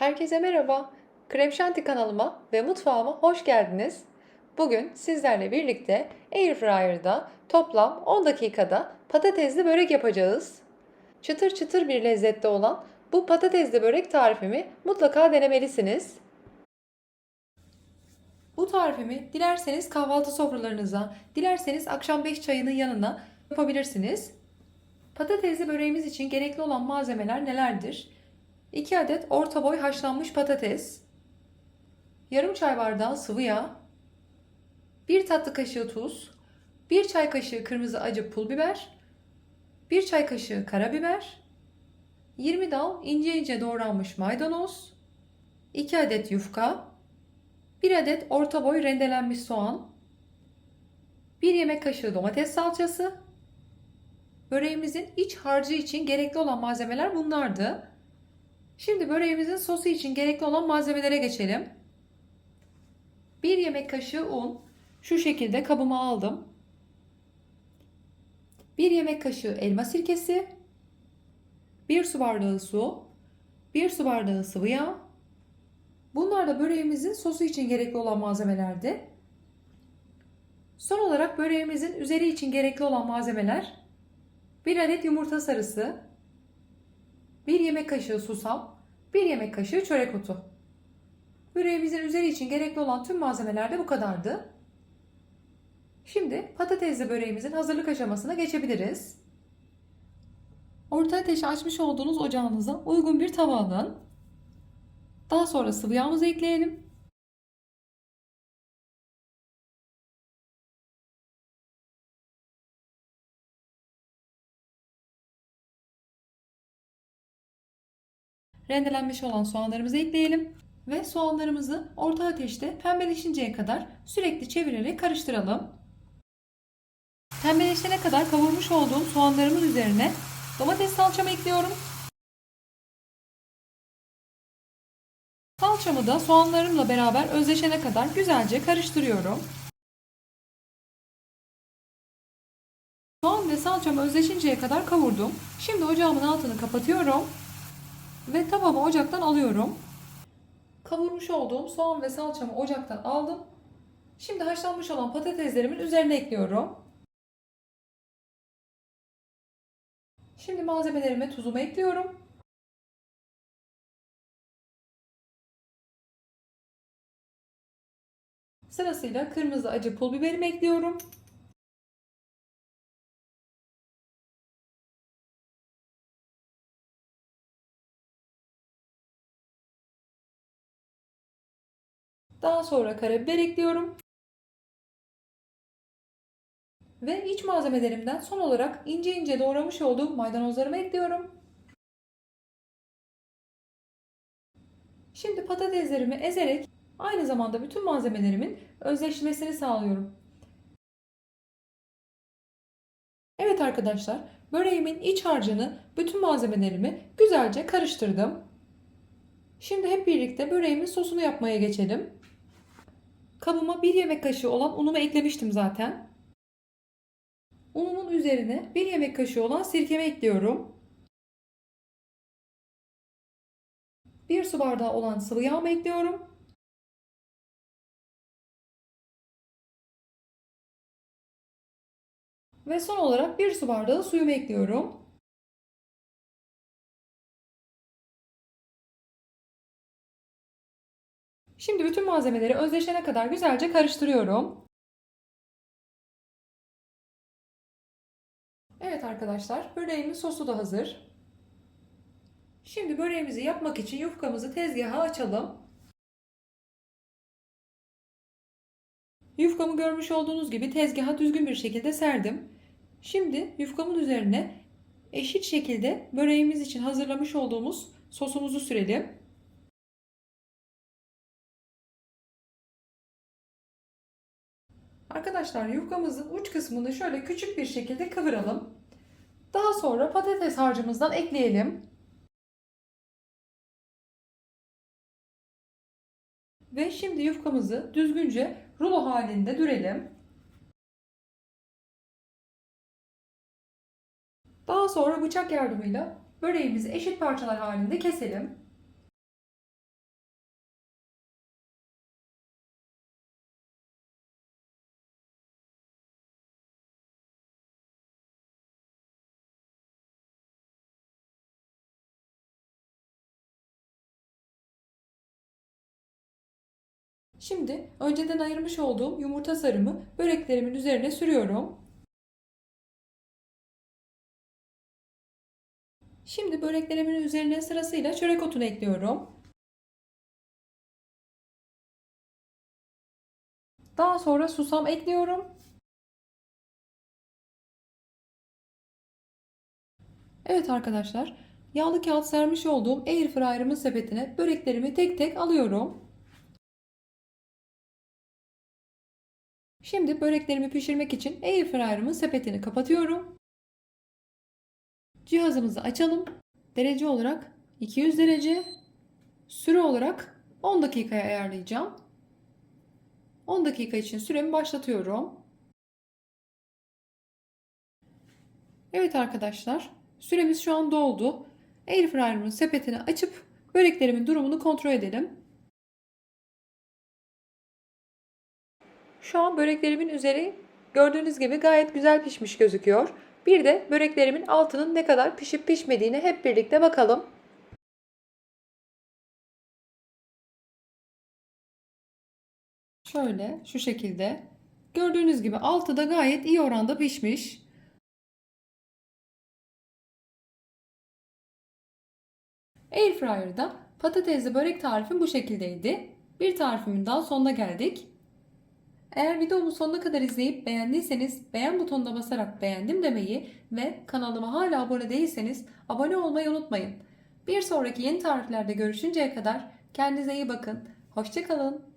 Herkese merhaba. Krem Şanti kanalıma ve mutfağıma hoş geldiniz. Bugün sizlerle birlikte Airfryer'da toplam 10 dakikada patatesli börek yapacağız. Çıtır çıtır bir lezzette olan bu patatesli börek tarifimi mutlaka denemelisiniz. Bu tarifimi dilerseniz kahvaltı sofralarınıza, dilerseniz akşam 5 çayının yanına yapabilirsiniz. Patatesli böreğimiz için gerekli olan malzemeler nelerdir? 2 adet orta boy haşlanmış patates, yarım çay bardağı sıvı yağ, 1 tatlı kaşığı tuz, 1 çay kaşığı kırmızı acı pul biber, 1 çay kaşığı karabiber, 20 dal ince ince doğranmış maydanoz, 2 adet yufka, 1 adet orta boy rendelenmiş soğan, 1 yemek kaşığı domates salçası, böreğimizin iç harcı için gerekli olan malzemeler bunlardı. Şimdi böreğimizin sosu için gerekli olan malzemelere geçelim. 1 yemek kaşığı un şu şekilde kabıma aldım. 1 yemek kaşığı elma sirkesi, 1 su bardağı su, 1 su bardağı sıvı yağ. Bunlar da böreğimizin sosu için gerekli olan malzemelerdi. Son olarak böreğimizin üzeri için gerekli olan malzemeler 1 adet yumurta sarısı, 1 yemek kaşığı susam, 1 yemek kaşığı çörek otu. Böreğimizin üzeri için gerekli olan tüm malzemeler de bu kadardı. Şimdi patatesli böreğimizin hazırlık aşamasına geçebiliriz. Orta ateşe açmış olduğunuz ocağınıza uygun bir tava alın. Daha sonra sıvı yağımızı ekleyelim. Rendelenmiş olan soğanlarımızı ekleyelim ve soğanlarımızı orta ateşte pembeleşinceye kadar sürekli çevirerek karıştıralım. Pembeleşene kadar kavurmuş olduğum soğanlarımın üzerine domates salçamı ekliyorum. Salçamı da soğanlarımla beraber özleşene kadar güzelce karıştırıyorum. Soğan ve salçamı özleşinceye kadar kavurdum. Şimdi ocağımın altını kapatıyorum ve tavamı ocaktan alıyorum. Kavurmuş olduğum soğan ve salçamı ocaktan aldım. Şimdi haşlanmış olan patateslerimin üzerine ekliyorum. Şimdi malzemelerime tuzumu ekliyorum. Sırasıyla kırmızı acı pul biberimi ekliyorum. Daha sonra karabiber ekliyorum. Ve iç malzemelerimden son olarak ince ince doğramış olduğum maydanozlarımı ekliyorum. Şimdi patateslerimi ezerek aynı zamanda bütün malzemelerimin özleşmesini sağlıyorum. Evet arkadaşlar, böreğimin iç harcını, bütün malzemelerimi güzelce karıştırdım. Şimdi hep birlikte böreğimin sosunu yapmaya geçelim. Kabıma 1 yemek kaşığı olan unumu eklemiştim zaten. Unumun üzerine 1 yemek kaşığı olan sirkemi ekliyorum. 1 su bardağı olan sıvı yağımı ekliyorum. Ve son olarak 1 su bardağı suyumu ekliyorum. Şimdi bütün malzemeleri özleşene kadar güzelce karıştırıyorum. Evet arkadaşlar, böreğimin sosu da hazır. Şimdi böreğimizi yapmak için yufkamızı tezgaha açalım. Yufkamı görmüş olduğunuz gibi tezgaha düzgün bir şekilde serdim. Şimdi yufkamın üzerine eşit şekilde böreğimiz için hazırlamış olduğumuz sosumuzu sürelim. Arkadaşlar yufkamızın uç kısmını şöyle küçük bir şekilde kıvıralım. Daha sonra patates harcımızdan ekleyelim. Ve şimdi yufkamızı düzgünce rulo halinde dürelim. Daha sonra bıçak yardımıyla böreğimizi eşit parçalar halinde keselim. Şimdi önceden ayırmış olduğum yumurta sarımı böreklerimin üzerine sürüyorum. Şimdi böreklerimin üzerine sırasıyla çörek otunu ekliyorum. Daha sonra susam ekliyorum. Evet arkadaşlar, yağlı kağıt sermiş olduğum airfryer'ımın sepetine böreklerimi tek tek alıyorum. Şimdi böreklerimi pişirmek için airfryer'ımın sepetini kapatıyorum. Cihazımızı açalım. Derece olarak 200 derece, süre olarak 10 dakikaya ayarlayacağım. 10 dakika için süremi başlatıyorum. Evet arkadaşlar, süremiz şu an doldu. Airfryer'ımın sepetini açıp böreklerimin durumunu kontrol edelim. Şu an böreklerimin üzeri gördüğünüz gibi gayet güzel pişmiş gözüküyor. Bir de böreklerimin altının ne kadar pişip pişmediğine hep birlikte bakalım. Şöyle şu şekilde. Gördüğünüz gibi altı da gayet iyi oranda pişmiş. Airfryer'da patatesli börek tarifim bu şekildeydi. Bir tarifimin daha sonuna geldik. Eğer videomu sonuna kadar izleyip beğendiyseniz beğen butonuna basarak beğendim demeyi ve kanalıma hala abone değilseniz abone olmayı unutmayın. Bir sonraki yeni tariflerde görüşünceye kadar kendinize iyi bakın. Hoşçakalın.